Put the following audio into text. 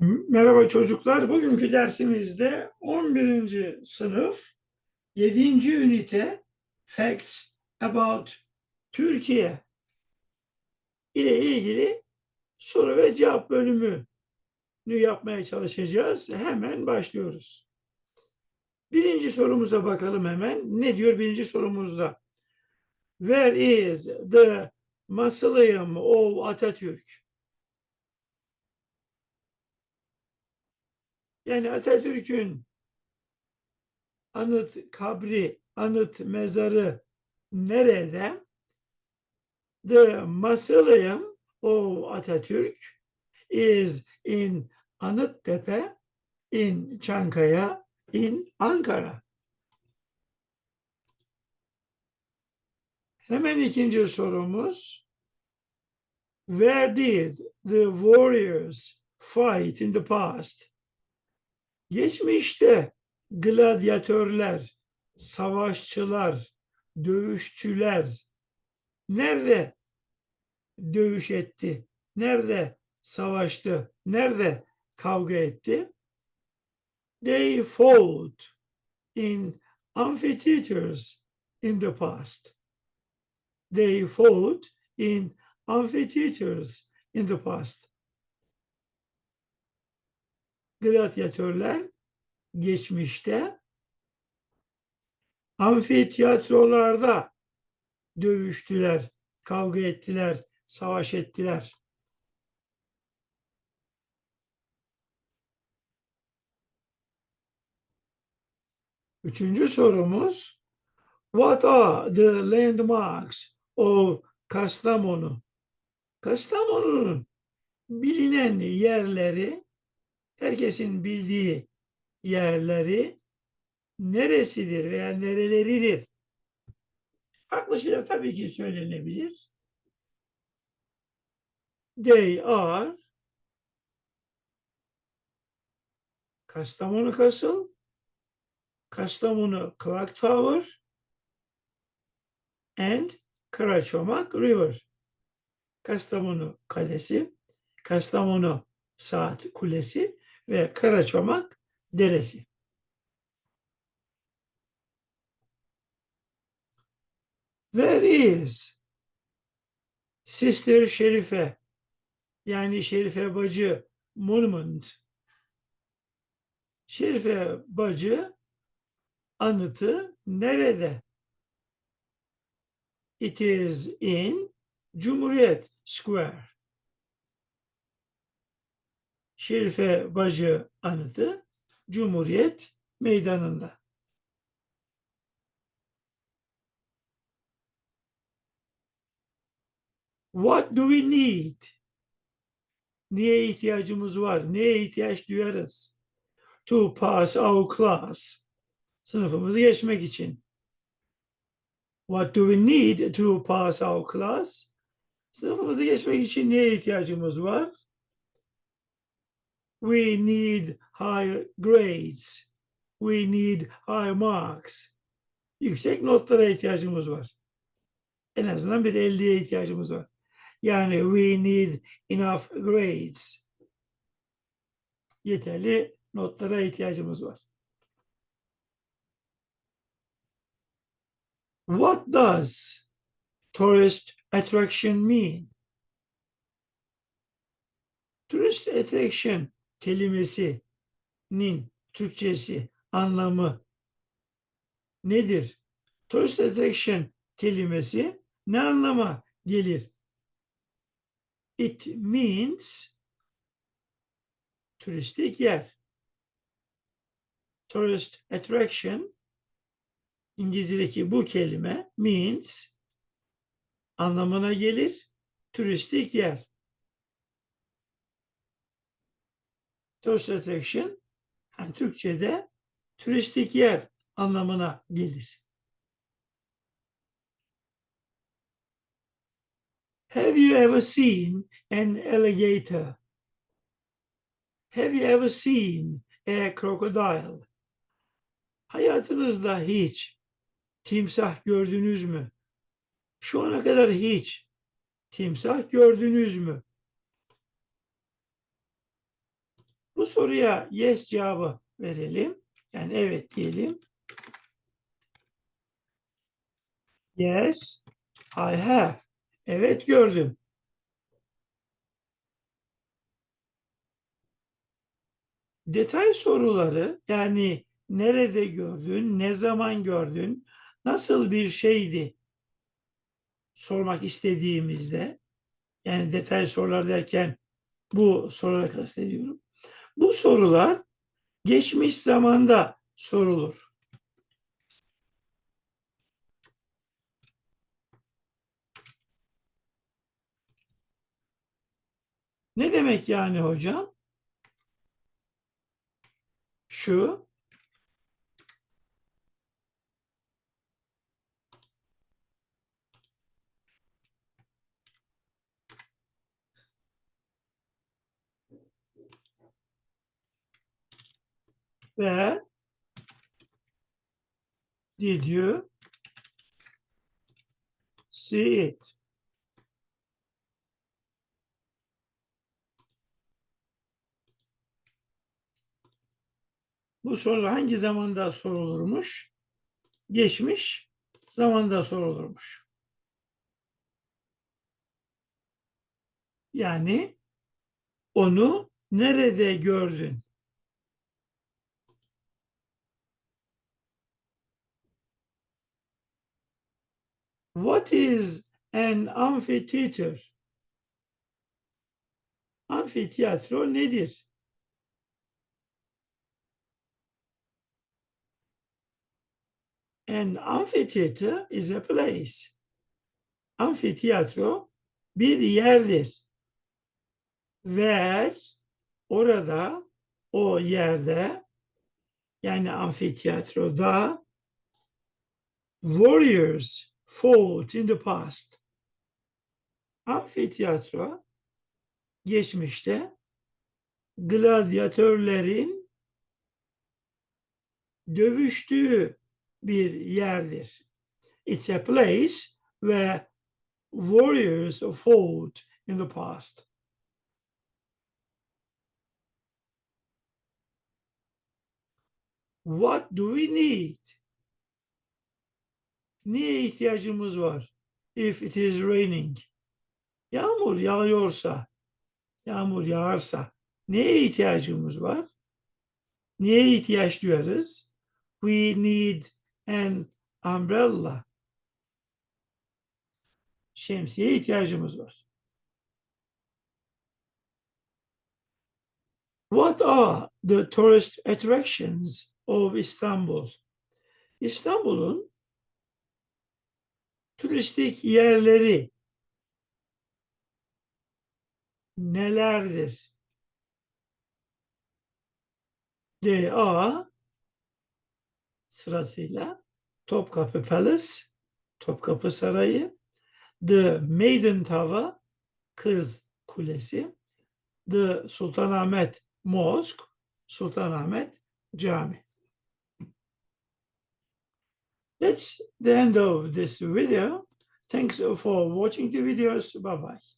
Merhaba çocuklar. Bugünkü dersimizde 11. sınıf 7. ünite Facts About Türkiye ile ilgili soru ve cevap bölümünü yapmaya çalışacağız. Hemen başlıyoruz. Birinci sorumuza bakalım hemen. Ne diyor birinci sorumuzda? Where is the mausoleum of Atatürk? Yani Atatürk'ün anıt kabri, anıt mezarı nerede? The mausoleum of Atatürk is in Anıttepe, in Çankaya, in Ankara. Hemen ikinci sorumuz. Where did the warriors fight in the past? Geçmişte gladyatörler, savaşçılar, dövüşçüler nerede dövüş etti? Nerede savaştı? Nerede kavga etti? They fought in amphitheaters in the past. They fought in amphitheaters in the past gladyatörler geçmişte amfiteyatrolarda dövüştüler, kavga ettiler, savaş ettiler. Üçüncü sorumuz What are the landmarks of Kastamonu? Kastamonu'nun bilinen yerleri herkesin bildiği yerleri neresidir veya nereleridir? Farklı şeyler tabii ki söylenebilir. They are Kastamonu Castle, Kastamonu Clock Tower and Karaçomak River. Kastamonu Kalesi, Kastamonu Saat Kulesi ve Karaçomak Deresi. Where is Sister Şerife yani Şerife Bacı Monument Şerife Bacı anıtı nerede? It is in Cumhuriyet Square. Şerife Bacı anıtı Cumhuriyet Meydanı'nda. What do we need? Niye ihtiyacımız var? Neye ihtiyaç duyarız? To pass our class. Sınıfımızı geçmek için. What do we need to pass our class? Sınıfımızı geçmek için neye ihtiyacımız var? We need high grades. We need high marks. Yüksek notlara ihtiyacımız var. En azından bir 50'ye ihtiyacımız var. Yani we need enough grades. Yeterli notlara ihtiyacımız var. What does tourist attraction mean? Tourist attraction kelimesinin Türkçesi anlamı nedir? Tourist attraction kelimesi ne anlama gelir? It means turistik yer. Tourist attraction İngilizce'deki bu kelime means anlamına gelir. Turistik yer. Tourist attraction yani Türkçe'de turistik yer anlamına gelir. Have you ever seen an alligator? Have you ever seen a crocodile? Hayatınızda hiç timsah gördünüz mü? Şu ana kadar hiç timsah gördünüz mü? Bu soruya yes cevabı verelim. Yani evet diyelim. Yes, I have. Evet gördüm. Detay soruları yani nerede gördün, ne zaman gördün, nasıl bir şeydi sormak istediğimizde yani detay sorular derken bu soruları kastediyorum. Bu sorular geçmiş zamanda sorulur. Ne demek yani hocam? Şu ve did you see it? Bu soru hangi zamanda sorulurmuş? Geçmiş zamanda sorulurmuş. Yani onu nerede gördün? What is an amphitheater? Amfiteyatro nedir? An amphitheater is a place. Amfiteyatro bir yerdir. Where orada o yerde yani amfiteyatroda warriors fought in the past. Amfiteyatro geçmişte gladyatörlerin dövüştüğü bir yerdir. It's a place where warriors fought in the past. What do we need? Niye ihtiyacımız var? If it is raining. Yağmur yağıyorsa, yağmur yağarsa neye ihtiyacımız var? Neye ihtiyaç duyarız? We need an umbrella. Şemsiye ihtiyacımız var. What are the tourist attractions of Istanbul? İstanbul'un turistik yerleri nelerdir? Are sırasıyla Topkapı Palace, Topkapı Sarayı, The Maiden Tower, Kız Kulesi, The Sultanahmet Mosque, Sultanahmet Cami. That's the end of this video. Thanks for watching the videos. Bye bye.